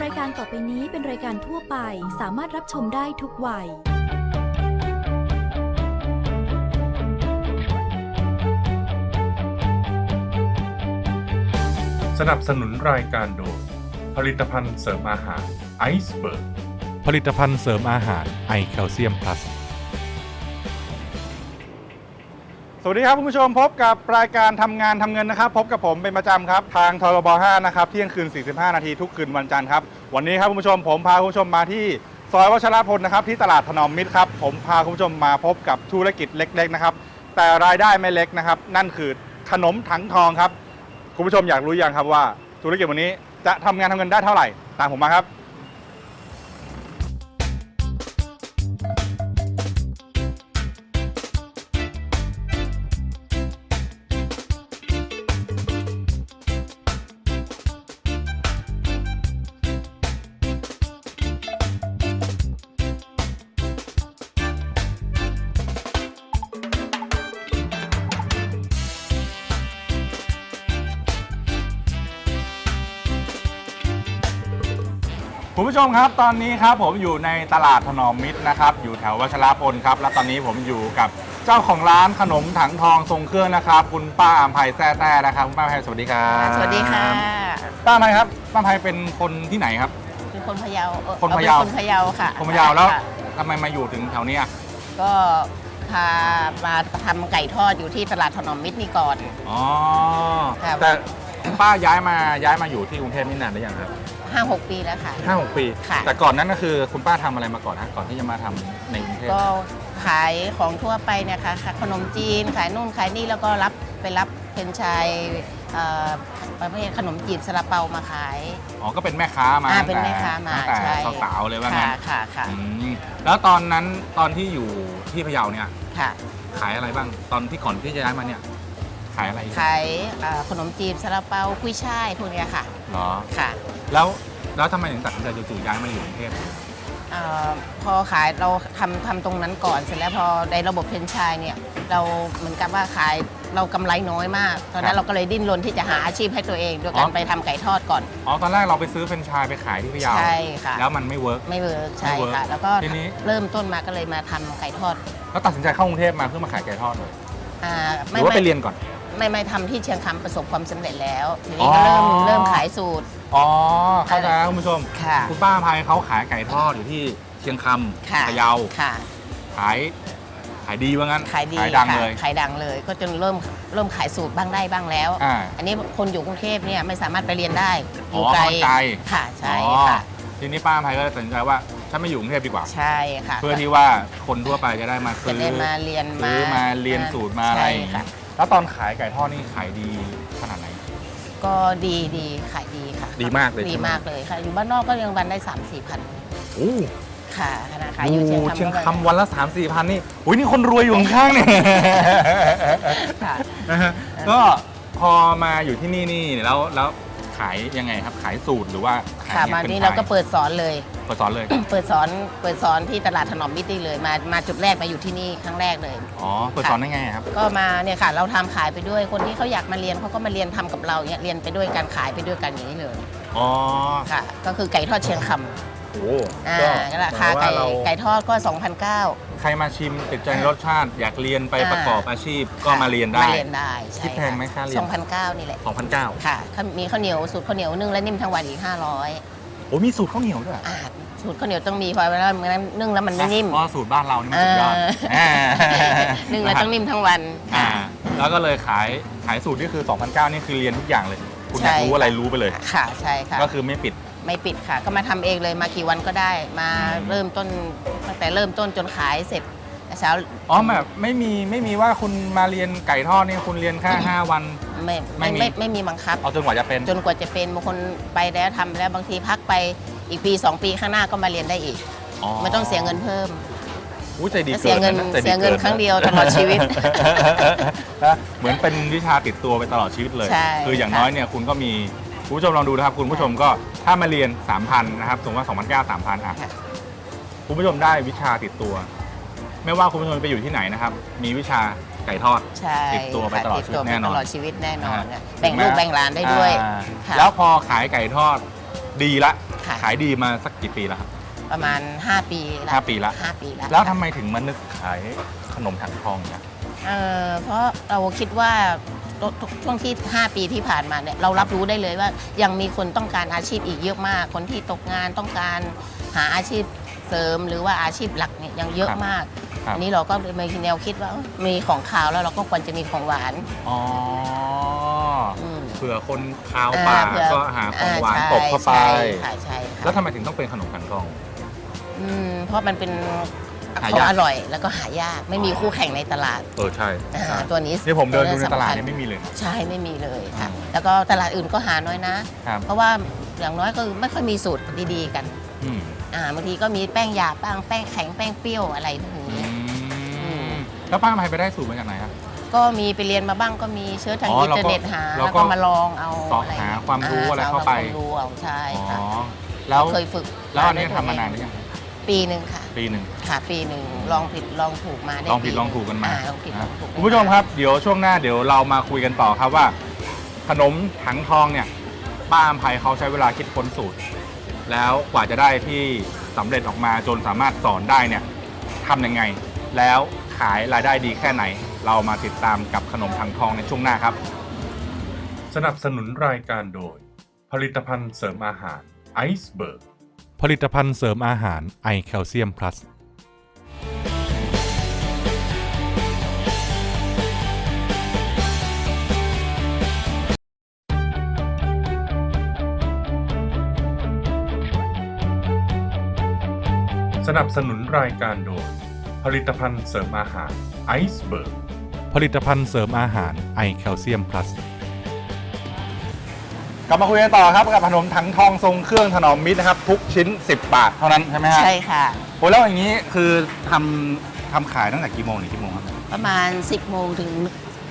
รายการต่อไปนี้เป็นรายการทั่วไปสามารถรับชมได้ทุกวัย สนับสนุนรายการโดยผลิตภัณฑ์เสริมอาหารไอซ์เบิร์กผลิตภัณฑ์เสริมอาหารไอแคลเซียมพลัส สวัสดีครับคุณผู้ชมพบกับรายการทำงานทำเงินนะครับ พบกับผมเป็นประจำครับทางทรบ5นะครับเที่ยงคืน 45 นาทีทุกคืนวันจันทร์ครับวันนี้ครับคุณผู้ชมผมพาคุณผู้ชมมาที่ซอยวชรพลนะครับที่ตลาดถนอมมิตรครับผมพาคุณผู้ชมมาพบกับธุรกิจเล็กๆนะครับแต่รายได้ไม่เล็กนะครับ นั่นคือขนมถังทองครับ คุณผู้ชมอยากรู้ยังครับว่าธุรกิจวันนี้จะทำงานทำเงินได้เท่าไหร่ ตามผมมาครับ ผู้ชมครับ ตอนนี้ครับผมอยู่ในตลาดถนอมมิตรนะครับ อยู่แถววัชรพลครับ และตอนนี้ผมอยู่กับเจ้าของร้านขนมถังทองทรงเครื่องนะครับ คุณป้าอามไพแซ่แต้นะครับคุณป้าอามไพสวัสดีครับสวัสดีค่ะ ป้าอามไพครับป้าอามไพเป็นคนที่ไหนครับ เป็นคนพะเยาเอ่อคนพะเยาอป็คนพะเยาค่ะคนพะเยาแล้วค่ะทำไมมาอยู่ถึงแถวเนี้ยก็พามาทำไก่ทอดอยู่ที่ตลาดถนอมมิตรนี่ก่อน อ๋อครับ แต่ป้าย้ายมาย้ายมาอยู่ที่กรุงเทพนี่นานหรือยังครับ 5-6 ปีแล้วค่ะ ห้าหกปี ค่ะ แต่ก่อนนั้นก็คือคุณป้าทำอะไรมาก่อนฮะก่อนที่จะมาทำในกรุงเทพ ก็ขายของทั่วไปเนะคะค่ะขนมจีนขายนู่นขายนี่แล้วก็รับไปรับเป็นไชายเอ่อประเภทขนมจีนซาลาเปามาขาย อ๋อ ก็เป็นแม่ค้ามาอ่าตั้งเป็นแต่แม่ค้ามาตั้งแต่ใช่ สาวๆเลยว่างั้ค่ะนค่ะค่ะอืมแล้วตอนนั้นตอนที่อยู่ที่พะเยาเนี่ย ค่ะ ขายอะไรบ้าง ตอนที่ก่อนที่จะย้ายมาเนี่ย ขายอะไรอยู่ขายเอ่อขนมจีนซาลาเปากุ้ยช่ายพวกเนี้ยค่ะเหรอ ค่ะ แล้วแล้วทำไมถึงตัดสินใจจู่ๆย้ายมาอยู่กรุงเทพ เออพอขายเราทำทำตรงนั้นก่อนเสร็จแล้วพอในระบบเฟรนไชส์เนี่ยเราเหมือนกับว่าขายเรากำไรน้อยมาก ตอนนั้นเราก็เลยดิ้นรนที่จะหาอาชีพให้ตัวเองด้วยการไปทำไก่ทอดก่อน อ๋อตอนแรกเราไปซื้อแฟรนไชส์ไปขายที่พะเยาใช่ค่ะ แล้วมันไม่เวิร์ก ไม่เวิร์กใช่ไม่เวิร์กค่ะ แล้วก็ทีนี้ เริ่มต้นมาก็เลยมาทำไก่ทอดแล้วตัดสินใจเข้ากรุงเทพมาเพื่อมาขายไก่ทอดเลยอ่าหรือว่าไปเรียนก่อน ไม่ไม่ทำที่เชียงคำประสบความสำเร็จแล้วทีนี้ก็เริ่มอ๋อ เริ่มขายสูตร อ๋อเข้าใจแล้วคุณผู้ชมค่ะคุณป้าพายเขาขายไก่ทอดอยู่ที่เชียงคค่ะำพะเยาค่ะ ขายขายดีว่างั้นขายดีขายดังค่ะเลย ขายดังเลย ก็จนเริ่มเริ่มขายสูตรบ้างได้บ้างแล้ว อ่าอันนี้คนอยู่กรุงเทพเนี่ยไม่สามารถไปเรียนได้ออ๋อยู่ไกลเข้าใจ ค่ะใช่อ๋อค่ะ ทีนี้ป้าพายก็เลยตัดสินใจว่าฉันไม่อยู่กรุงเทพดีกว่า ใช่ค่ะเพื่อที่ว่าคนทั่วไปจะได้มาจะซื้อ ได้มาเรียนซื้อมาเรียนสูตรมาอะไรใช่อย่างค่ะเงี้ย แล้วตอนขายไก่ทอดนี่ขายดีขนาดไหน ก็ดีดีขายดีค่ะดีมากเลยดีใช่ไหมมากเลยค่ะ อยู่บ้านนอกก็ยังวันได้3 4มสี่พันโอ้ค่ะขณะขายอยู่เชียงคำเชียงก็คำวันละ 3 4มสี่พันนี่อุ้ยนี่คนรวยอยู่ข้างๆเนี่ย ค่ะ นะฮะก็พอมาอยู่ที่นี่นี่แล้วแล้วขายยังไงครับขายสูตรหรือว่าขายค่ะเนี่ยมาป็นี่ขยเราก็เปิดสอนเลยเปิดสอนเลย เปิดสอนเปิดสอนที่ตลาดถนอมมิตรเลยมามาจุดแรกมาอยู่ที่นี่ครั้งแรกเลย อ๋อ เปิดสอนได้ไงครับ ก็มาเนี่ยค่ะ เราทำขายไปด้วยคนที่เขาอยากมาเรียนเขาก็มาเรียนทำกับเราเนี่ยเรียนไปด้วยการขายไปด้วยกันอย่างนี้เลยอ๋อค่ะ ก็คือไก่ทอดเชียงคโอ้ำอ่าก็ราคาหมยไก่ว่เรไก่ทอดก็2,009 ใครมาชิมติดใจรสชาติ อยากเรียนไปอ่า ประกอบอาชีพก็มาเรียนได้ มาเรียนได้ใช่คิดแพงไหมค่าเรียน 2,009นี่แหละ2,009ค่ะข้าวมีข้าวเหนียวสูตรข้าวเหนียวนึ่งและนิ่มทั้งวันอีก500โอ้มีสูตรข้าวเหนียวด้วย อ่า สูตรข้าวเหนียวต้องมีเพราะว่ามันนึ่งแล้วมันไม่นิ่ม เพราะสูตรบ้านเรานี่มันสุดยอดเออ นึ่งแล้วต้องนิ่มทั้งวัน อ่าค่ะแล้วก็เลยขายขายสูตรนี่คือ2,009นี่คือเรียนทุกอย่างเลย คุณอยากใช่ รู้อะไรรู้ไปเลย ค่ะใช่ค่ะ ก็คือไม่ปิด ไม่ปิดค่ะ ก็มาทำเองเลยมากี่วันก็ได้ มาเริ่มต้นตั้งแต่เริ่มต้นจนขายเสร็จเช้าอ๋อแบบไม่มีไม่มีว่าคุณมาเรียนไก่ทอดนี่คุณเรียนแค่5วัน ไม่ไม่ไม่มี ไม่ไม่มีบังคับ เอาจนกว่าจะเป็น จนกว่าจะเป็นบางคนไปแล้วทำแล้วบางทีพักไป อีกปี 2 ปีข้างหน้าก็มาเรียนได้อีก ไม่ต้องเสียเงินเพิ่มอุ้ยใจดีเสียเงินกิะใจเสียเงินกิะครั้งเดียวตลอดชีวิตนะเหมือนเป็นวิชาติดตัวไปตลอดชีวิตเลยใช่คืออย่างค่ะน้อยเนี่ยคุณก็มีคุณผู้ชมลองดูนะครับ คุณผู้ชมก็ถ้ามาเรียน 3,000 นะครับ สมมติว่า2,900 3,000 อะค่ะคุณผู้ชมได้วิชาติดตัว ไม่ว่าคุณผู้ชมไปอยู่ที่ไหนนะครับ มีวิชาไก่ทอดใช่ติดตัวไปค่ะตลอดชีวิตติแน่นอนตลอดชีวิตแน่นอนอ่าค่ะแบ่งลูกแบ่งหลานได้ด้วยอ่าค่ะแล้วพอขายไก่ทอดดีละ ค่ะ ขายดีมาสักกี่ปีแล้วครับ ประมาณ 5 ปีละห้าปีละ ห้าปีละแล้วทำไมถึงมานึกขายขนมถังทองเนี่ยเอ่อเพราะเราคิดว่าช่วงที่ 5 ปีที่ผ่านมาเนี่ยเรารับรู้ได้เลยว่ายังมีคนต้องการอาชีพอีกเยอะมาก คนที่ตกงานต้องการหาอาชีพเสริมหรือว่าอาชีพหลักเนี่ยยังเยอะมากครับ อันนี้เราก็เลยมีแนวคิดว่าเอ้ยมีของขาวแล้วเราก็ควรจะมีของหวานอ๋ออืมเผื่อคนคาวปากเผื่อ ก็หาของหวานอ่ตบเข้าไป ใช่ค่ะใช่ค่ะแล้วทำไมถึงต้องเป็นขนมถังทอง อืมเพราะมันเป็นหาของยากอร่อยแล้วก็หายากไม่มีคู่แข่งในตลาดเออใช่อ่าใช่ตัวนี้นี่ผมเดินดูในสำคัญตลาดเนี่ยไม่มีเลยนะใช่ไม่มีเลยค่ะ อืม แล้วก็ตลาดอื่นก็หาน้อยนะ ครับเพราะว่าอย่างน้อยก็คือไม่ค่อยมีสูตรดีๆกันอืมอ่าบางทีก็มีแป้งหยาบบ้างแป้งแข็งแป้งเปรี้ยวอะไรพวกอืนี้ม แล้วป้าไมไปได้สูตรมาจากไหนครับ ก็มีไปเรียนมาบ้างก็มีเชื้อทางอ๋ออินเทอร์เน็ตหาเราก็แล้วก็มาลองเอาสอบอะไรหาความรู้อะไรเข้าไปหความรู้เอาใช่อ๋อค่ะแล้วเคยฝึกแล้วอันนี้ได้ทำมานานหรือยังปีหนึ่งค่ะ ปีหนึ่ง ค่ะ ปีหนึ่งลองผิดลองถูกมาได้ลองผิดปีลองถูกกันมาอ่ลองผิดลองถูกคุณผู้ชมครับเดี๋ยวช่วงหน้าเดี๋ยวเรามาคุยกันต่อครับว่า ขนมถังทองเนี่ยป้าอภัยเขาใช้เวลาคิดค้นสูตร แล้วกว่าจะได้ที่สำเร็จออกมาจนสามารถสอนได้เนี่ยทำยังไง แล้วขายรายได้ดีแค่ไหน เรามาติดตามกับขนมถังทองในช่วงหน้าครับ สนับสนุนรายการโดย ผลิตภัณฑ์เสริมอาหารไอซ์เบิร์กผลิตภัณฑ์เสริมอาหารไอแคลเซียมพลัสสนับสนุนรายการโดย ผลิตภัณฑ์เสริมอาหารไอซ์เบิร์กผลิตภัณฑ์เสริมอาหารไอแคลเซียมพลัสกลับมาคุยกันต่อครับกับขนมถังทองทรงเครื่องถนอมมิตรนะครับ ทุกชิ้น 10 บาทเท่านั้นใช่ไหมฮะใช่ค่ะโอ้แล้วอย่างนี้คือทำทำขายตั้งแต่กี่โมงถึงกี่โมงครับประมาณ 10โมงถึง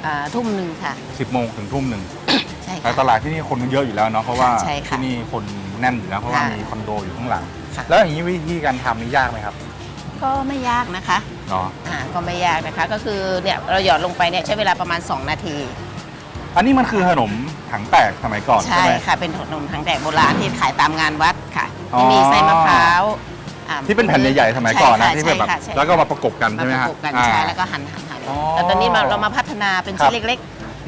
อ่าทุ่มหนึ่งค่ะ สิบโมงถึงทุ่มหนึ่งใช่แต่ค่ะ ตลาดที่นี่คนเยอะอยู่แล้วเนาะเพราะว่าใช่ค่ะที่นี่คนแน่นอยู่แล้วเพราะว่าค่ะมีคอนโดอยู่ข้างหลัง ค่ะ แล้วอย่างนี้วิธีการทำนี่ยากไหมครับ ก็ไม่ยากนะคะเนาะอ่าก็ไม่ยากนะคะ ก็คือเนี่ยเราหยอดลงไปเนี่ยใช้เวลาประมาณ 2 นาที อันนี้มันคือขนมถังแตกสมัยก่อนใช่ใช่ไหม ค่ะ เป็นขนมทางแดกโบราณที่ขายตามงานวัดค่ะอ๋อ ที่มีไส้มะพร้าวอ่าที่เป็นแผ่นใหญ่ๆสมัยก่อนนะใช่ที่เป็นแบบใช่ค่ะแล้วก็มาประกบกันมาใช่ไหมประฮะกบกันอ่า ใช่แล้วก็หั่นหั่นหั่นอ๋อแต่ตอนนี้มาเรามาพัฒนาเป็นครัชิ้บ นเล็ก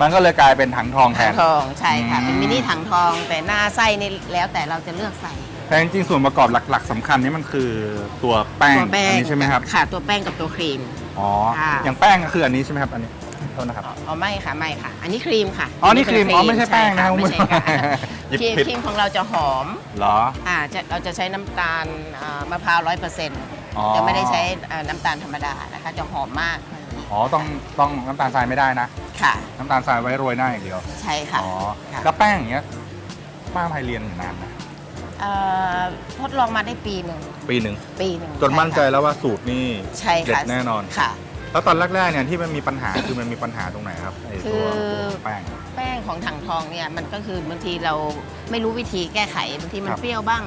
มันก็เลยกลายเป็นถังทองๆแทถังน ทองใช่ค่ะอืมเป็นมินิถังทองแต่หน้าไส้นี่แล้วแต่เราจะเลือกใส่ แต่จริงๆส่วนประกอบหลัก ๆสำคัญนี่มันคือตัวแป้งตัวแป้งอันนี้ใช่ไหมครับค่ะตัวแป้งกับตัวครีม อ๋อค่ะ อย่างแป้งก็คืออันนี้ใช่ไหมครับอันนี้โทษนะครับ อ๋อไม่ค่ะไม่ค่ะ อันนี้ครีมค่ะอ๋อนี่ครีมเป็อ๋อไม่ใช่แป้งนะใช่คุณผู้ชมไม่ใช่ค่ะหยิบครีมผิด ครีมของเราจะหอมเหรอ อ่าจะเราจะใช้น้ำตาลอ่ามะพร้าวร้อยเปอร์เซ็นต์อ๋อ จะไม่ได้ใช้อ่าน้ำตาลธรรมดานะคะ จะหอมมากอ๋อต้องต้องน้ำตาลทรายไม่ได้นะค่ะน้ำตาลทรายไว้โรยหน้าอย่างเดียวใช่ค่ะอ๋อค่ะ แล้วแป้งอย่างเงี้ยป้าพายเรียนอยู่นานนะ เอ่อทดลองมาได้ปีหนึ่งปีหนึ่งปีหนึ่งจนมั่นใจช่ค่ะแล้วว่าสูตรนี่ใช่เด็ค่ะดแน่นอน ค่ะ แล้วตอนแรกๆเนี่ยที่มันมีปัญหาคือมันมีปัญหาตรงไหนครับไอ้ตัวคือตัวแป้ง แป้งของถังทองเนี่ยมันก็คือบางทีเราไม่รู้วิธีแก้ไขบางทีมันครับ เปรี้ยวบ้าง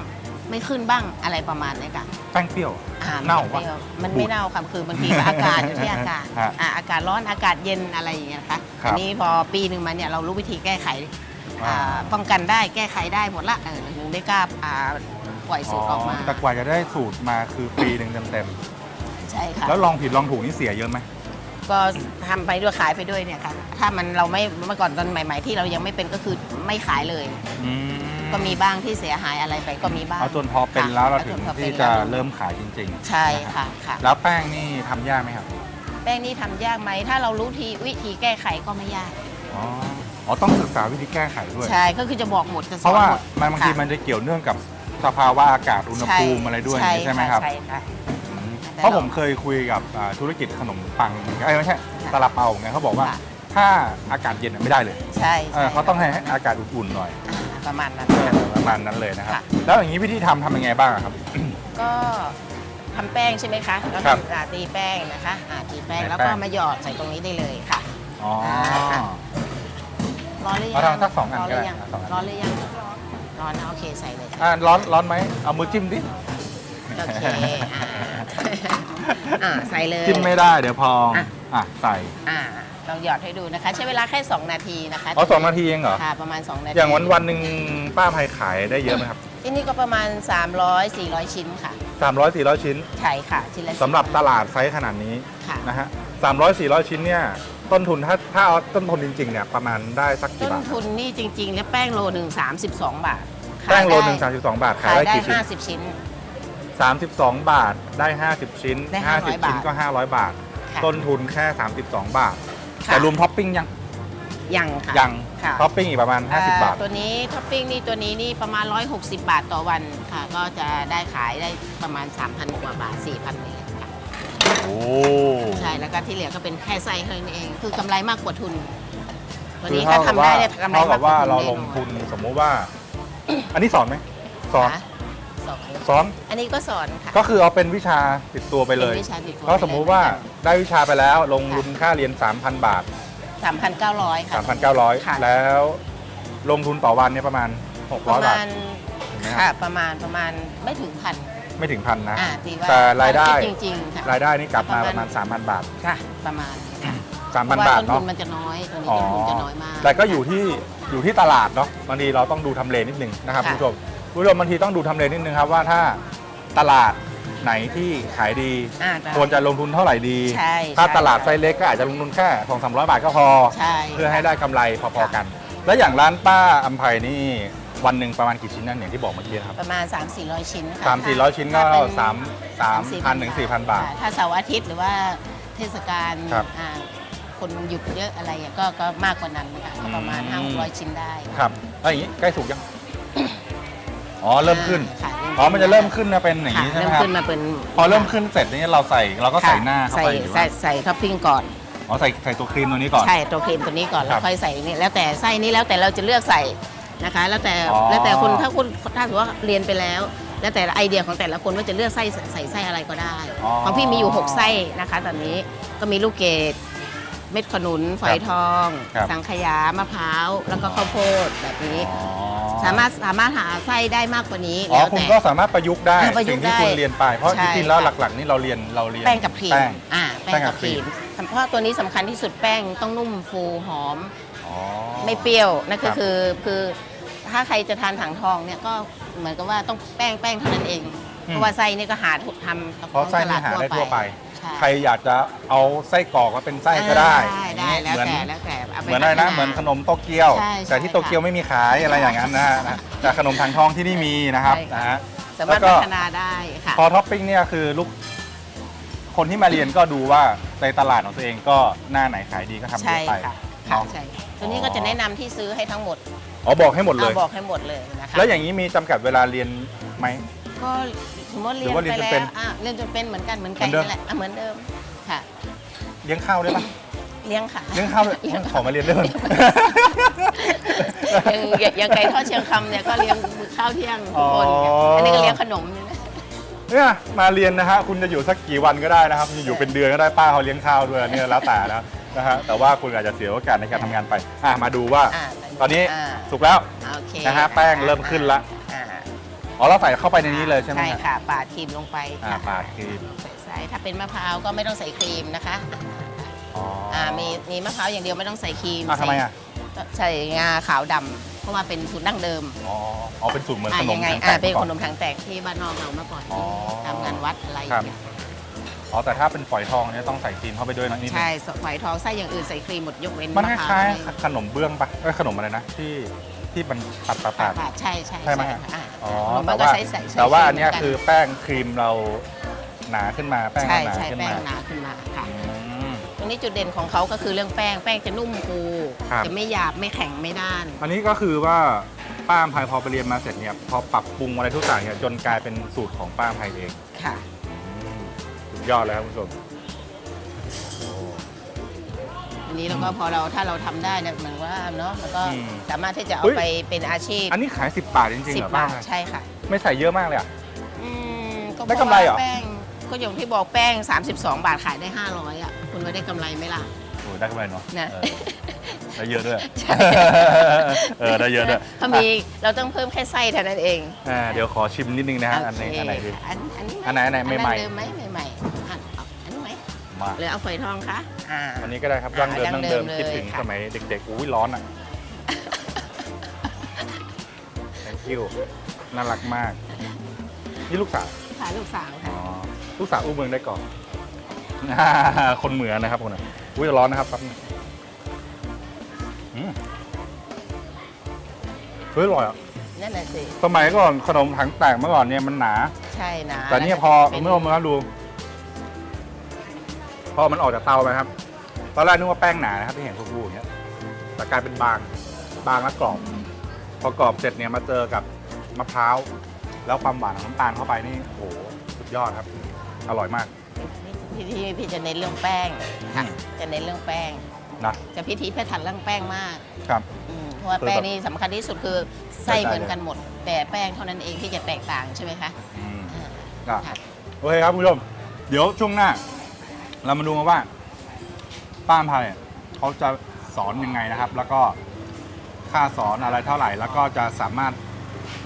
ไม่ขึ้นบ้างอะไรประมาณนี้ค่ะแป้งเปรี้ยว อ่เน่ามัปะปรี้ยวมันบูไม่ดเน่าค่ะคือบางทีอากาศอยู่ที่อากาศฮะอ่าอากาศร้อนอากาศเย็นอะไรอย่างเงี้ยนะคะครับ อันี้พอปีหนึ่งมาเนี่ยเรารู้วิธีแก้ไข อ่าอ่าป้องกันได้แก้ไขได้หมดละเออถึงได้กล้าอ่าปล่อยสูตรออกมาแต่กว่าจะได้สูตรมาคือปีหนึ่งเต็มใช่ค่ะ ๆแล้วลองผิดลองถูกนี่เสียเยอะไหม ก็ทำไปด้วยขายไปด้วยเนี่ยค่ะ ถ้ามันเราไม่เมื่อก่อนตอนใหม่ ๆ ที่เรายังไม่เป็นก็คือไม่ขายเลย อืมก็มีบ้างที่เสียหายอะไรไปก็มีบ้างเอาจนพอเป็นแล้วเราค่ะถึงจนพอเป็นที่จะแล้วเริ่มขายจริงๆใช่ค่ะค่ะ แล้วแป้งนี่ทำยากไหมครับแป้งนี่ทำยากไหม ถ้าเรารู้ทีวิธีแก้ไขก็ไม่ยาก อ๋อ อ๋อต้องศึกษาวิธีแก้ไขด้วย ใช่ก็คือจะบอกหมดจะสเพอนราะว่าหมดมันบางทีค่ะมันจะเกี่ยวเนื่องกับสภาวะอากาศอุณหภูมิอะไรด้วยอย่างนี้ใช่ไหมครับ ใช่ค่ะอืมแต่เพราะเราผมเคยคุยกับอ่าธุรกิจขนมปังเอ้ยไม่ใช่ค่ะตาลาเปาไงเขาบอกว่า ค่ะ ถ้าอากาศเย็นอะไม่ได้เลยใช่เออเขาต้องให้อากาศอุ่นๆหน่อยอ่าประมาณนั้นเออประมาณนั้นเลยนะครับ ค่ะ แล้วอย่างนี้วิธีทำทำยังไงบ้างอะครับ ก็ทำแป้งใช่ไหมคะแล้วครับทำอ่าตีแป้งนะคะอ่าตีแป้งใส่แล้วแป้ก็งมาหยอดใส่ตรงนี้ได้เลยค่ะ อ๋อค่ะ ร้อนหรือยัเอางทำสักสองอันร้อนหรือยังก็ได้เอาสองอัน ร้อนหรือยังร้อนนะโอเคใส่เลยค่ะอ่าร้อนร้อนไหมเอามือจิ้มดิโอเคอ่าอ่าใส่เลย จิ้มไม่ได้เดี๋ยวพองอะ อะใส่อ่าลองหยอดให้ดูนะคะ ใช้เวลาแค่ 2 นาทีนะคะอ๋อสองนาทีเองเหรอค่ะประมาณ 2 นาทีอย่างวันวันๆหนึ่งป้าภัยขายได้เยอะไหมครับที่นี่ก็ประมาณ 300 400 ชิ้นค่ะ300 400 ชิ้นใช่ค่ะชิ้นละสำหรับต10ลาดไซส์ขนาดนี้ค่ะนะฮะ300 400 ชิ้นเนี่ย ต้นทุนถ้าถ้าเอาต้นทุนจริงๆเนี่ยประมาณได้สักกี่ต้นบาททุนนี่จริงๆ แล้วแป้งโลหนึ่ง32บาทแป้งโลขายหนึ่งได้32บาทขายขายได้ได้กี่ชิ้น50ชิ้น32บาทได้50ชิ้นได้50 500ชิ้นก็500บาท ค่ะ ต้นทุนแค่32บาท ค่ะแต่รวมท็อปปิ้งยังยังค่ะยังค่ะท็อปปิ้งอีกประมาณ50บาท เอ่อตัวนี้ท็อปปิ้งนี่ตัวนี้นี่ประมาณ 160 บาทต่อวันค่ะ ก็จะได้ขายได้ประมาณ 3,000 กว่าบาท 4,000เหรียญค่ะ โอ้ใช่แล้วก็ที่เหลือก็เป็นแค่ไส้เท่านั้นเอง คือกำไรมากกว่าทุนตัวคือนี้เท่าถ้ากับทำว่าได้เนี่ยกำไรเท่ากัมาบกกว่าว่าทุนเราแน่ลนงอนทุนสมมุติว่า อันนี้สอนไหมสอนค่ะสอนสอนอันนี้ก็สอนค่ะ ก็คือเอาเป็นวิชาติดตัวไปเลยป็นวิชาติดตัวก็สมมุติว่าได้วิชาไปแล้วลงทุนค่าเรียน 3,000 บาท 3,900 ค่ะ ค่ะ 3,900 แล้วลงทุนต่อวันเนี่ยประมาณประ600บามาท ณ ถูกไหมครับ ค่ะประมาณประมาณไม่ถึงพัน ไม่ถึงพันนะ อ่าตีว่าแต่รายได้ จริงๆค่ะรายได้นี่กลับมาปประระมามาณณ3,000 บาท ค่ะ ประมาณค่ะ3,000 บาทพระว่ต้นทุเนาะนมันจะน้อยตัวนี้อ๋อต้นทุนจะน้อยมาก แต่ก็อยู่ที่อยู่ที่ตลาดเนาะบางทีเราต้องดูทำเลนิดนึงนะครับค่ะ คุณผู้ชมคุณผู้ชมบางทีต้องดูทำเลนิดนึงครับว่าถ้าตลาดไหนที่ขายดีอ่าได้ ควรจะลงทุนเท่าไหร่ดี ใช่ถ้าใช่ ตลาดไซส์เล็กก็อาจจะลงทุนแค่2 3 0 0 บาทก็พอ ใช่ เพื่อให้ได้กำไรพอๆกัน แล้วอย่างร้านป้าอัมไพนี่ วันหนึ่งประมาณกี่ชิ้นนั่นอย่างที่บอกเมื่อกี้นะครับประมาณ 3 4 0 0 ชิ้นค่ะสามสี่ร้อยชิ้นก็ถ้าเป็นสามสามพันถึงสี่พันบาท ค่ะถ้าเสาร์อาทิตย์หรือว่าเทศกาลครับอ่าคนหยุดเยอะอะไรอะก็ก็มากกว่านั้นค่ะก็ประมาณอืม5 6 0 0ชิ้นได้ครับแล้วอย่างนี้ใกล้สุกยัง อ๋อเริ่มขึ้น ค่ะอ๋อมันจะเริ่มขึ้นมาเป็นอย่างค่ะนี้ใช่ไหมเริ่มครับ ขึ้นมาเป็นพอเริ่มขึ้นเสร็จนี่เราใส่เราก็ใส่หน้าเข้าใส่ไปหรือใส่ว่าใส่ท็อปปิ้งก่อน อ๋อใส่ใส่ตัวครีมตัวนี้ก่อน ใช่ตัวครีมตัวนี้ก่อน คแล้รัวบค่อยใส่นี่แล้วแต่ไส้นี้แล้วแต่เราจะเลือกใส่ นะคะ แล้วแต่อ๋อ แล้วแต่คนถ้าคุณถ้าถือว่าเรียนไปแล้ว แล้วแต่ไอเดียของแต่ละคนว่าจะเลือกไส้ใส่ไส้อะไรก็ได้อ๋อของพี่มีอยู่ 6 ไส้นะคะ ตอนนี้ก็มีลูกเกดเม็ดขนุนฝอยทอง ครับ สังขยามะพร้าวแล้วก็ข้าวโพดแบบนี้ อ๋อสามารถสามารถหาไส้ได้มากกว่านี้อ๋อแล้วคุณแต่ ก็สามารถประยุกต์ได้อ่าประยุสิ่กงต์ที่ได้คุณเรียนไป เพราะใช่จริงๆแล้วค่ะ หลักๆนี่เราเรียนเราเรียนแป้งกับครีมแป้ง อ่าแป้แป้งงกักับบคครีรีมม เพราะตัวนี้สำคัญที่สุดแป้งต้องนุ่มฟูหอมอ๋อ ไม่เปรี้ยวนั่นครัก็บคือคือถ้าใครจะทานถังทองเนี่ยก็เหมือนกับว่าต้องแป้งแป้งเท่านั้นเอง เพราะว่าไส้นี่ก็หาทำกับเพราะไส้นี่หาได้ทั่วไปใช่ใครอยากจะเอาไส้กรอกมาเป็นไส้ก็ได้ได้ได้แล้วเหมือนแต่แล้วแต่าปเหมือนอะไรนะพัฒาเหมือนขนมโตเกียวใช่ใช่แต่ที่โตเกียวไม่มีขายอะไรอย่างนั้นนะฮะนะแต่ขนมทางทองที่นี่มีนะครับใช่ค่ะนะฮะสามารถแล้วก็พัฒนาได้ค่ะพอท็อปปิ้งเนี่ยคือลูกคนที่มาเรียนก็ดูว่าในตลาดของตัวเองก็หน้าไหนขายดีก็ทำเยใช่อะไป ค่ะเนาะใช่ตัวนี้ก็จะแนะนำที่ซื้อให้ทั้งหมดอ๋อบอกให้หมดเลยเอาบอกให้หมดเลยนะคะแล้วอย่างนี้มีจำกัดเวลาเรียนไหม ก็สมมติหรืเรียอนว่าเรียไปนจนแล้เป็นวอะเรียนจนเป็นเหมือนกันเหมือนกันเหมือนเดิม นั่นแหละอะเหมือนเดิมค่ะ เลี้ยงข้าวได้ปะ เลี้ยงค่ะเลี้ยงข้าวด้วยขอมาเรียนด้วยอย่างอย่างอย่างไก่ทอดเชียงคำเนี่ยก็เลี้ยงข้าวเที่ยงทุกคนอ๋ออั อันนี้ก็เลี้ยงขนมนี่นะเนี่ยมาเรียนนะฮะคุณจะอยู่สักกี่วันก็ได้นะครับ อยู่เป็นเดือนก็ได้ป้าเขาเลี้ยงข้าวด้วยเนี่ยแล้วแต่นะ นะฮะแต่ว่าคุณอาจจะเสียโอกาสในการทำงานไปอะมาดูว่าอ่าตอนนี้อ่าสุกแล้วโอเคนะฮะแป้งเริ่มขึ้นละอ่าอ๋อเราใส่เข้าไปในนี้เลยใช่ไหมใช่ฮะค่ะปาดครีมลงไปอ่าค่ะปาดครีมใส่ถ้าเป็นมะพร้าวก็ไม่ต้องใส่ครีมนะคะอ๋ออ่อ่ามีมีมะพร้าวอย่างเดียวไม่ต้องใส่ครีมอะทำไมอะใส่งาขาวดำเพราะว่าเป็นสูตรดั้งเดิมอ๋ออ๋อเป็นสูตรเหมือนอ่าขนมยังไงถังแตอ่ากเป็นก่อขนนมถังแตกที่บ้านนอกเราเมื่อก่อนอ๋อทำงานวัดอะไรอครัย่าบงเงี้ย อ๋อแต่ถ้าเป็นฝอยทองเนี่ยต้องใส่ครีมเข้าไปด้วยนะนิดนึง ใช่ฝอยทองไส้อย่างอื่นใส่ครีมหมดยกเว้นมันมะคพร้าวล้ายไม่ๆขนมเบื้องปะเอ้ยขนมอะไรนะที่ที่มันปัดปัดปัดปาดใช่ใช่ใช่ไหมฮะอ่าอ๋อขนมแต่มันก็ว่าใช้ใส่ใช้แต่ว่าครีมอันเนี้ยเหมืกัคือแป้งครีมเราหนาขึ้นมาแป้งใช่เราหนาใช่ขึ้นแป้มางหนาขึ้นมาค่ะ อืม ตรงนี้จุดเด่นของเขาก็คือเรื่องแป้ง แป้งจะนุ่มฟูครับ จะไม่หยาบไม่แข็งไม่ด้าน อันนี้ก็คือว่าป้าอำไพพอไปเรียนมาเสร็จเนี่ยพอปรับปรุงอะไรทุกอย่างเนี่ยจนกลายเป็นสูตรของป้าอำไพเอง ค่ะอืมสุด ยอดเลยครับคุณผู้ชมอันนี้เราก็พอเราถ้าเราทำได้เนี่ยเหมือนว่าเนาะแล้วก็อืมสามารถที่จะเอาเฮ้ยไปเป็นอาชีพอันนี้ขาย 10 บาทจริงๆสิเหบรอป้าบาทใช่ค่ะ ไม่ใส่เยอะมากเลยอะ อืมก็ได้กำไรเหรอ พาะว่าแป้งก็อย่างที่บอกแป้ง 32 บาทขายได้ 500อะคุณว่าได้กำไรไหมล่ะ โอ้ได้กำไรเนาะนะ เออได้เยอะด้วยใช่เออได้เยอะด้วยถ้ามีเราต้องเพิ่มแค่ไส้เท่านั้นเองอ่าเดี๋ยวขอชิมนิดนึงนะฮะอันไหนโเคอันไหนดี อันอันนี้อันไหนอันไหนใหม่ๆ เดิมไหมใหม่ มมาหรือเอาฝอยทองคะอ่าวันนี้ก็ได้ครับดั้งเดิมอ่าดั้งเดิมดั้งเดิมคิดถึงเลยค่ะ สมัยเด็กๆอุ้ยร้อนอะ thank you นน่ารักมาก นี่ลูกสาวค่ะลูกสาวอ๋ค่ะ อลูกสาวอู้เมืองได้ก่อน คนเหมือนนะครับคนน่ะอุ้ยร้อนนะครับแป๊บนึงอืมเฮ้ยอร่อยอะ นั่นน่ะสิ สมัยก่อนขนมถังแตกเมื่อก่อนเนี่ยมันหนา ใช่นะแต่เนี่ยพอเป็นเมื่อมาดู พอมันออกจากเตาไปครับ ตอนแรกนึกว่าแป้งหนานะครับที่เห็นฟูๆอย่างเงี้ยแต่กลายเป็นบางบางและกรอบ พอกรอบเสร็จเนี่ยมาเจอกับมะพร้าวแล้วความหวานของน้ำตาลเข้าไปนี่โอ้โหสุดยอดครับ อร่อยมากพิธีพี่จะเน้นเรื่องแป้งค่ะอืมจะเน้นเรื่องแป้ง นะจะพิธีพิถันเรื่องแป้งมากครับ อืมเพราะว่าคือแป้งแบบนี่สำคัญที่สุดคือไส้ใช่เหมือนกันหมด แต่แป้งเท่านั้นเองที่จะแตกต่างใช่ไหมคะอืมอ่า อะค่ะโอเคครับคุณผู้ชม เดี๋ยวช่วงหน้า เรามาดูกันว่า ป้าอำไพายเขาจะสอนยังไงนะครับ แล้วก็ค่าสอนอะไรเท่าไหร่ แล้วก็จะสามารถ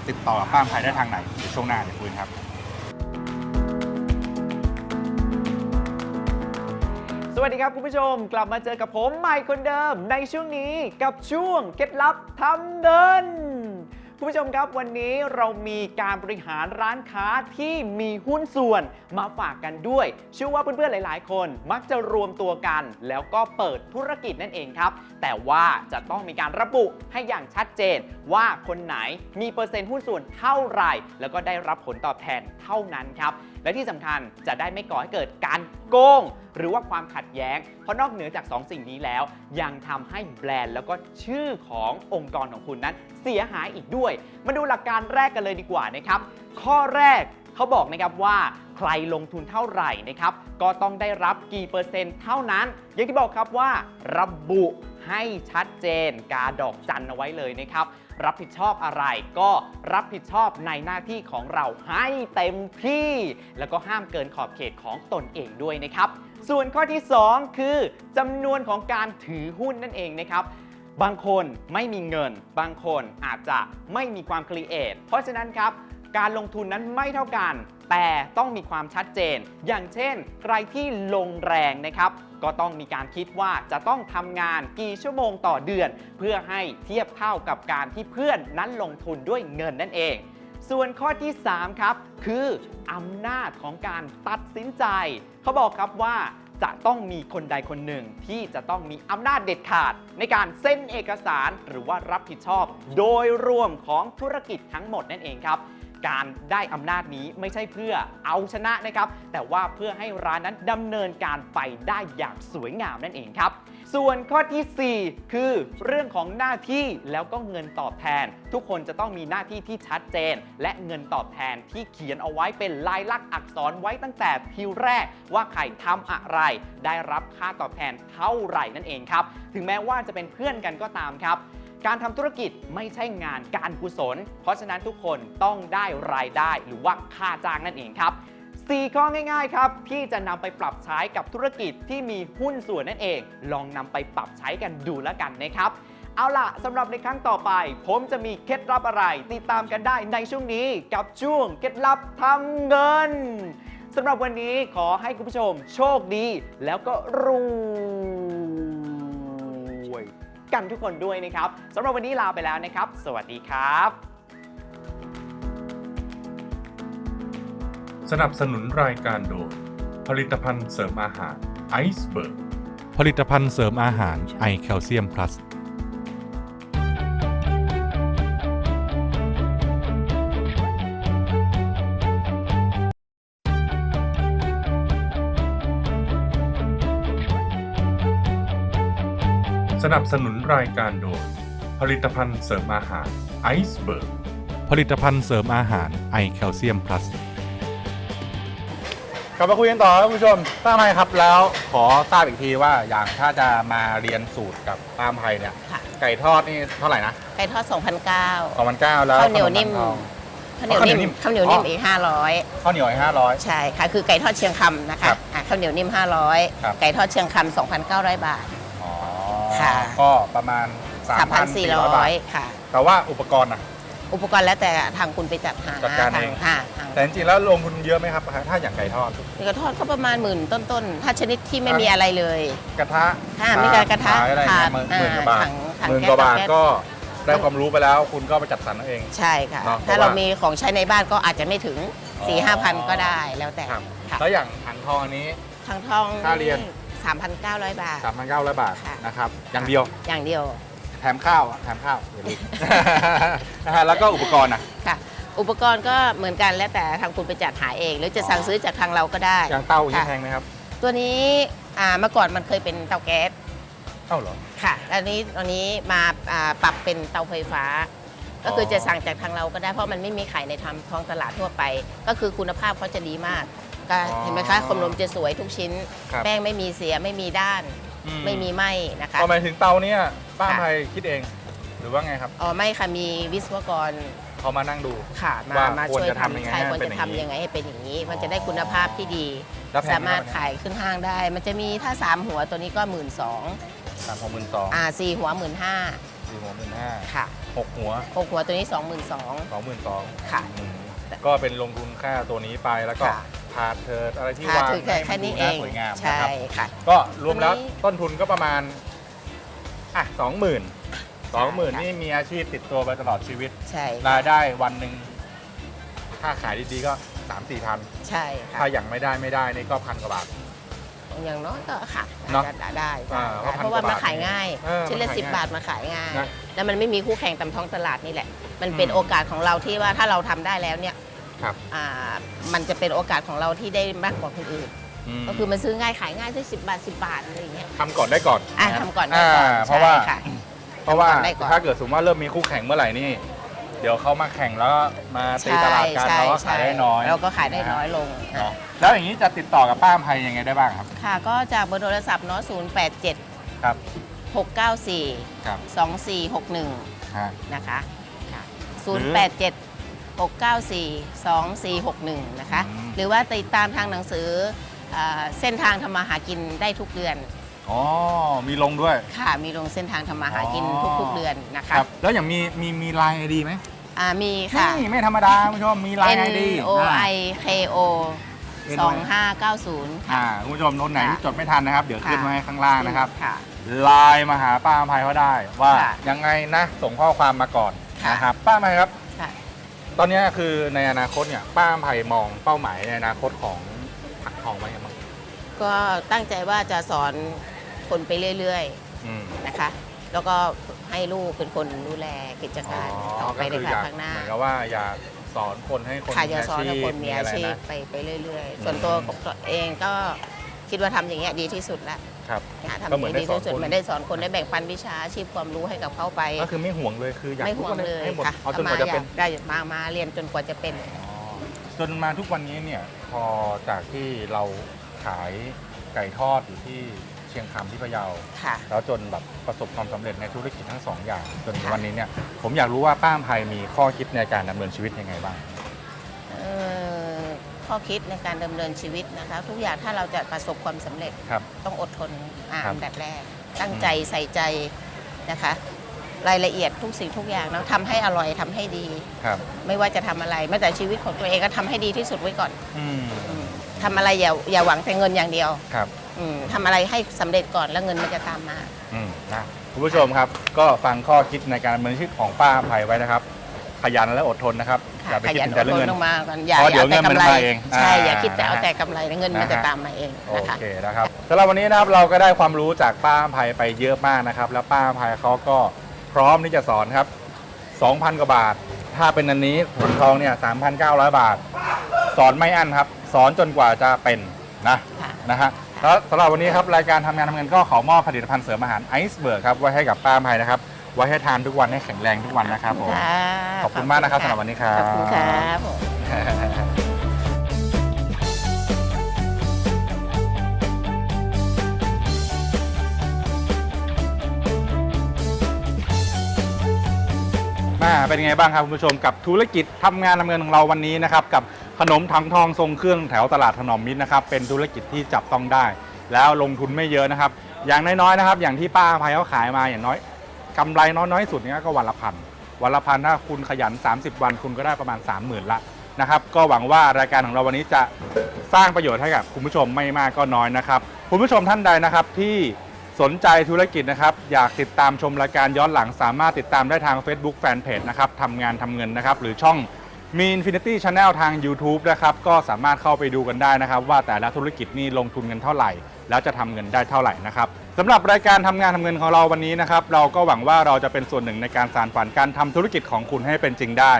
ติดต่อกับป้าอำไพายได้ทางไหนเดี๋ยวช่วงหน้าเดี๋ยวคุยกันครับสวัสดีครับคุณผู้ชมกลับมาเจอกับผมใหม่คนเดิมในช่วงนี้กับช่วงเคล็ดลับทำเงิน คุณผู้ชมครับวันนี้เรามีการบริหารร้านค้าที่มีหุ้นส่วนมาฝากกันด้วย เชื่อว่าเพื่อนๆหลาย ๆ คนมักจะรวมตัวกัน แล้วก็เปิดธุรกิจนั่นเองครับ แต่ว่าจะต้องมีการระบุให้อย่างชัดเจน ว่าคนไหนมีเปอร์เซ็นต์หุ้นส่วนเท่าไหร่ แล้วก็ได้รับผลตอบแทนเท่านั้นครับ และที่สำคัญจะได้ไม่ก่อให้เกิดการโกง หรือว่าความขัดแย้ง เพราะนอกเหนือจาก 2 สิ่งนี้แล้ว ยังทำให้แบรนด์แล้วก็ชื่อขององค์กรของคุณนั้นเสียหายอีกด้วย มาดูหลักการแรกกันเลยดีกว่านะครับ ข้อแรก เขาบอกนะครับว่าใครลงทุนเท่าไหร่นะครับก็ต้องได้รับกี่เปอร์เซ็นต์เท่านั้น อย่างที่บอกครับว่าระบุให้ชัดเจน กาดอกจันเอาไว้เลยนะครับ รับผิดชอบอะไรก็รับผิดชอบในหน้าที่ของเราให้เต็มที่ แล้วก็ห้ามเกินขอบเขตของตนเองด้วยนะครับ ส่วนข้อที่ 2 คือจำนวนของการถือหุ้นนั่นเองนะครับบางคนไม่มีเงิน บางคนอาจจะไม่มีความครีเอทเพราะฉะนั้นครับ การลงทุนนั้นไม่เท่ากัน แต่ต้องมีความชัดเจน อย่างเช่น ใครที่ลงแรงนะครับก็ต้องมีการคิดว่าจะต้องทำงานกี่ชั่วโมงต่อเดือน เพื่อให้เทียบเท่ากับการที่เพื่อนนั้นลงทุนด้วยเงินนั่นเอง ส่วนข้อที่ 3 ครับ คืออำนาจของการตัดสินใจ เขาบอกครับว่าจะต้องมีคนใดคนหนึ่งที่จะต้องมีอำนาจเด็ดขาด ในการเซ็นเอกสารหรือว่ารับผิดชอบ โดยรวมของธุรกิจทั้งหมดนั่นเองครับ การได้อำนาจนี้ไม่ใช่เพื่อเอาชนะนะครับ แต่ว่าเพื่อให้ร้านนั้นดำเนินการไปได้อย่างสวยงามนั่นเองครับ ส่วนข้อทีสี่ 4 คือเรื่องของหน้าที่แล้วก็เงินตอบแทน ทุกคนจะต้องมีหน้าที่ที่ชัดเจน และเงินตอบแทนที่เขียนเอาไว้เป็นลายลักษณ์อักษรไว้ตั้งแต่ทีแรก ว่าใครทำอะไร ได้รับค่าตอบแทนเท่าไหร่นั่นเองครับ ถึงแม้ว่าจะเป็นเพื่อนกันก็ตามครับ การทำธุรกิจไม่ใช่งานการกุศล เพราะฉะนั้นทุกคนต้องได้รายได้หรือว่าค่าจ้างนั่นเองครับ4ข้อง่ายๆครับ ที่จะนำไปปรับใช้กับธุรกิจที่มีหุ้นส่วนนั่นเอง ลองนำไปปรับใช้กันดูแล้วกันนะครับ เอาล่ะสำหรับในครั้งต่อไป ผมจะมีเคล็ดลับอะไร ติดตามกันได้ในช่วงนี้กับช่วงเคล็ดลับทำเงินสำหรับวันนี้ขอให้คุณผู้ชมโชคดี แล้วก็รวย กันทุกคนด้วยนะครับสำหรับวันนี้ลาไปแล้วนะครับ สวัสดีครับ สนับสนุนรายการโดยผลิตภัณฑ์เสริมอาหารไอซ์เบิร์กผลิตภัณฑ์เสริมอาหารไอแคลเซียมพลัส สนับสนุนรายการโดย ผลิตภัณฑ์เสริมอาหารไอซ์เบิร์กผลิตภัณฑ์เสริมอาหารไอแคลเซียมพลัสกลับมาคุยกันต่อครับคุณผู้ชมป้าอำไพครับแล้วขอทราบอีกทีว่าอย่างถ้าจะมาเรียนสูตรกับป้าอำไพเนี่ยค่ะ ไก่ทอดนี่เท่าไหร่นะไก่ทอด2,009สองพันเก้าแล้วข้าวเหนียวนิ่มขนมปังทองข้าวเหนียวนิ่มข้าข้าววเหเหนีนียยววนิ่นิ่มมอีก500ข้าวเหนียวห้าร้อยใช่ค่ะ คือไก่ทอดเชียงคำนะคะครับอะข้าวเหนียวนิ่ม ครับ 500 ไก่ทอดเชียงคำ2,900 บาทอ๋อ ค่ะก็ประมาณ 3,400 บาท 3,400 ค่ะ แต่ว่าอุปกรณ์นะอุปกรณ์แล้วแต่ทางคุณไปจัดหาจัดการเอง ทค่ะทางแต่จริงๆแล้วลงทุนเยอะไหมครับ ถ้าอย่างไก่ทอดไก่ทอดก็ประมาณหมื่นต้นๆ ถ้าชนิดที่ไม่มีอะไรเลย กระทะค่ะมีกระทะขายอะไรค่ะเงี้ยหมื่นหมื่นกว่าบาทถังถังหมื่นแก๊สกว่าบาทแก๊ส ก็ได้ความรู้ไปแล้ว คุณก็ไปจัดสรรเอาเอง ใช่ค่ะ เนอะถ้าเพราะว่าเรามีของใช้ในบ้านก็อาจจะไม่ถึงอ๋อ4ี่ห้าพันก็ได้แล้วแต่ครับ ค่ะแล้วอย่างถังทองอันนี้ ทางทองค่าเรียน 3,900 บาท 3,900 บาทค่ะ นะครับอย่างเดียวอย่างเดียวแถมข้าวอะแถมข้าวอย่าลืม นะฮะแล้วก็อุปกรณ์อะ ค่ะ อุปกรณ์ก็เหมือนกันแล้วแต่ทางคุณไปจัดหาเอง หรือจะสั่งซื้อจากทางเราก็ได้อย่างเตาอย่างนี้ค่ะแพงไหมครับตัวนี้อ่าเมื่อก่อนมันเคยเป็นเตาแก๊สเอ้าเหรอ ค่ะอันนี้ตอนนี้มาอ่าปรับเป็นเตาไฟฟ้า ก็คือจะสั่งจากทางเราก็ได้เพราะมันไม่มีขายในทำท้องตลาดทั่วไป ก็คือคุณภาพเขาจะดีมาก ก็อ๋อเห็นไหมคะคมลมจะสวยทุกชิ้น ครับ แป้งไม่มีเสียไม่มีด้าน อืไม่มีไหมนะคะ พอหมายถึงเตาเนี่ยป้าค่ะ ภัยคิดเอง หรือว่าไงครับอ๋อไม่ค่ะมีวิศวกรเขามานั่งดู ค่ะมาว่ามาควรช่วยจะทำยังไงทำใช่ให้ควรเป็นจะอย่างนี้ทำยังไงให้เป็นอย่างนี้ มันจะได้คุณภาพที่ดี แล้วแพงไหม สามารถครับขายขึ้นห้างได้ มันจะมีถ้า 3 หัวตัวนี้ก็หมื่นสองสามหกหมื่นสองอ่าสี่หัวหมื่นห้าสี่หัวหมื่นห้าค่ะหกหัวหกหัวตัวนี้สองหมื่นสอง สองหมื่นสองค่ะก็เป็นลงทุนค่าตัวนี้ไปแล้วก็ค่ะ พาเธออะไรที่ค่ะวางถือแค่แค่นี้เอให้งมัดูาสวยงามใช่นะครับ ค่ะ ก็รวมแล้วตัวนี้ต้นทุนก็ประมาณอะสองหมื่นสองหมื่นค่ะ นี่มีอาชีพติดตัวไปตลอดชีวิต ใช่รายได้วันหนึ่งถ้าขายดีๆก็สามสี่พันใช่ค่ะถ้าอย่างไม่ได้ไม่ได้นี่ก็พันกว่าบาท อย่างน้อยก็ค่ะเนอะได้ได้อ่าได้ก็พันเพราะว่ากว่าบาทมาขายง่ายเออชิ้นละมันขายสิบง่ายบาทมาขายง่าย นะแล้วมันไม่มีคู่แข่งตามท้องตลาดนี่แหละ มันเป็นอืม โอกาสของเราที่ว่าถ้าเราทำได้แล้วเนี่ย ครับอ่ามันจะเป็นโอกาสของเราที่ได้มากกว่าคนอื่นมก็คือมันซื้อง่ายขายง่ายซื้อสิบบาทสิบบาทอะไรอย่างเงี้ยทำก่อนได้ก่อนอะะทำก่อนได้ก่อนาเพราะว่า ใช่ค่ะเพราะว่าทำก่อนได้ก่อนถ้าเกิดสมมติว่าเริ่มมีคู่แข่งเมื่อไหร่นี่ เดี๋ยวเขามาแข่งแล้วมาตีตลาดกันใช่เราก็ใช่ขายได้น้อยเราก็ขายได้น้อยลงเนาะแล้วอย่างนี้จะติดต่อกับป้าอภัยยังไงได้บ้างครับ ค่ะ ก็จากเบอร์โทรศัพท์เนาะ0 8 7 ครับ 6 9 4 ครับ 2 4 6 1 ฮะ นะคะค่ะหรือ 0 8 7 6 9 4 2 4 6 1 นะคะอืมหรือว่าติดตามทางหนังสืออ่าเส้นทางทำมาหากินได้ทุกเดือน อ๋อ มีลงด้วย ค่ะ มีลงเส้นทางทำมาหากินอ๋อ ทุกๆเดือนนะคคะรับ แล้วอย่างมีมีมีไลน์ไอดีไหมอ่ามีค่ะ นี่ไม่ธรรมดาคุณผู้ชมมีไลน์ N ไอดี O I K O 2590อ่าค่ะคุณผู้ชมโน้นไหนค่ะที่จดไม่ทันนะครับ เดี๋ยวขึ้นค่ะไว้ให้ข้างล่างนะครับ ค่ะ ไลน์มาหาป้าอภัยเขาได้ว่าค่ะยังไงนะ ส่งข้อความมาก่อนค่ะ นะครับป้าอภัยครับค่ะ ตอนนี้คือในอนาคตเนี่ยป้าอภัยมองเป้าหมายในอนาคตของถักทองไว้ยังไงบ้างก็ตั้งใจว่าจะสอนคนไปเรื่อยอืม ๆนะคะ แล้วก็ให้ลูกเป็นคนดูแลกิจการต่อไปในก็คือภายอยากข้างหน้า เหมือนกับว่าอยากสอนคนให้คนค่ะมีจะอาสอนชีให้พคนมีอาะไรชีพนะ ไปไปเรื่อยอืมๆส่วนตัวของตัวเองก็คิดว่าทำอย่างเงี้ยดีที่สุดละ ครับนะทำอก็ย่างเหมือนนี้ดีที่สุดได้สอนคน เหมือนได้สอนคนได้แบ่งปันวิชาอาชีพความรู้ให้กับเขาไป ก็คือไม่ห่วงเลยคืออยากไม่ห่วงรู้เลยให้หมดค่ะเอาจนกว่าจะเป็นมอยได้มามาเรียนจนกว่าจะเป็นอ๋อจนมาทุกวันนี้เนี่ยพอจากที่เราขายไก่ทอดอยู่ที่เชียงคำที่พะเยา ค่ะ แล้วจนแบบประสบความสำเร็จในธุรกิจทั้งสองอย่างจนถึงค่ะวันนี้เนี่ยผมอยากรู้ว่าป้าอภัยมีข้อคิดในการดำเนินชีวิตยังไงบ้าง เอ่อ ข้อคิดในการดำเนินชีวิตนะคะ ทุกอย่างถ้าเราจะประสบความสำเร็จครับต้องอดทนอ่าครับอันดับแรก ตั้งใจใส่ใจนะคะ รายละเอียดทุกสิ่งทุกอย่างเนาะทำให้อร่อยทำให้ดีครับ ไม่ว่าจะทำอะไรแม้แต่ชีวิตของตัวเองก็ทำให้ดีที่สุดไว้ก่อนอืมอืมทำอะไรอย่าอย่าหวังแต่เงินอย่างเดียวครับอืมทำอะไรให้สำเร็จก่อนแล้วเงินมันจะตามมาอืมนะคุณผู้ชมครับ ก็ฟังข้อคิดในการดำเนินชีวิตของป้าอภัยไว้นะครับ ขยันและอดทนนะครับ อย่าไปขคิดยันถึงอแต่ดเรื่อทงนเงิน ลงมาก่อนอย่าเพราะอเดี๋ยย่าวแต่เงินมันกำไรมาเองใช่ อ่าอย่าคิดแต่เอานะฮะแต่กำไรนะเงินมันจะนะฮะตามมาเองโอนะคะ เคนะครับสำหรับวันนี้นะครับเราก็ได้ความรู้จากป้าอภัยไปเยอะมากนะครับ แล้วป้าอภัยเขาก็พร้อมที่จะสอนครับ 2,000 กว่าบาท ถ้าเป็นอันนี้ผลทองเนี่ย3,900 บาท สอนไม่อั้นครับ สอนจนกว่าจะเป็นนะค่ะ นะฮะแล้วสำหรับวันนี้ครับรายการทำงานทำเงินก็ขอมอบผลิตภัณฑ์เสริมอาหารไอซ์เบิร์กครับไว้ให้กับป้าอภัยนะครับ ไว้ให้ทานทุกวันให้แข็งแรงทุกวันนะครับผมค่ะขอบคุณมากนะครับสำหรับวันนี้ครับ ขอบคุณครับผมมาเป็นยังไงบ้างครับคุณผู้ชมกับธุรกิจทำงานทำเงินของเราวันนี้นะครับกับขนมถังทองทรงเครื่องแถวตลาดถนอมมิตรนะครับเป็นธุรกิจที่จับต้องได้ แล้วลงทุนไม่เยอะนะครับ อย่างน้อยๆนะครับ อย่างที่ป้าอภัยเขาขายมาอย่างน้อย กำไรน้อยๆสุดเนี้ก็วันละพันวันละพันถ้าคุณขยัน 30 วันคุณก็ได้ประมาณ 30,000 ละนะครับก็หวังว่ารายการของเราวันนี้จะสร้างประโยชน์ให้กับคุณผู้ชมไม่มากก็น้อยนะครับคุณผู้ชมท่านใดนะครับที่สนใจธุรกิจนะครับ อยากติดตามชมรายการย้อนหลังสามารถติดตามได้ทาง Facebook Fanpage นะครับทำงานทำเงินนะครับ หรือช่องมี Infinity Channel ทาง YouTube นะครับ ก็สามารถเข้าไปดูกันได้นะครับ ว่าแต่ละธุรกิจนี่ลงทุนกันเท่าไหร่ แล้วจะทำเงินได้เท่าไหร่นะครับ สำหรับรายการทำงานทำเงินของเราวันนี้นะครับ เราก็หวังว่าเราจะเป็นส่วนหนึ่งในการสานฝันการทำธุรกิจของคุณให้เป็นจริงได้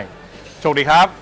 โชคดีครับ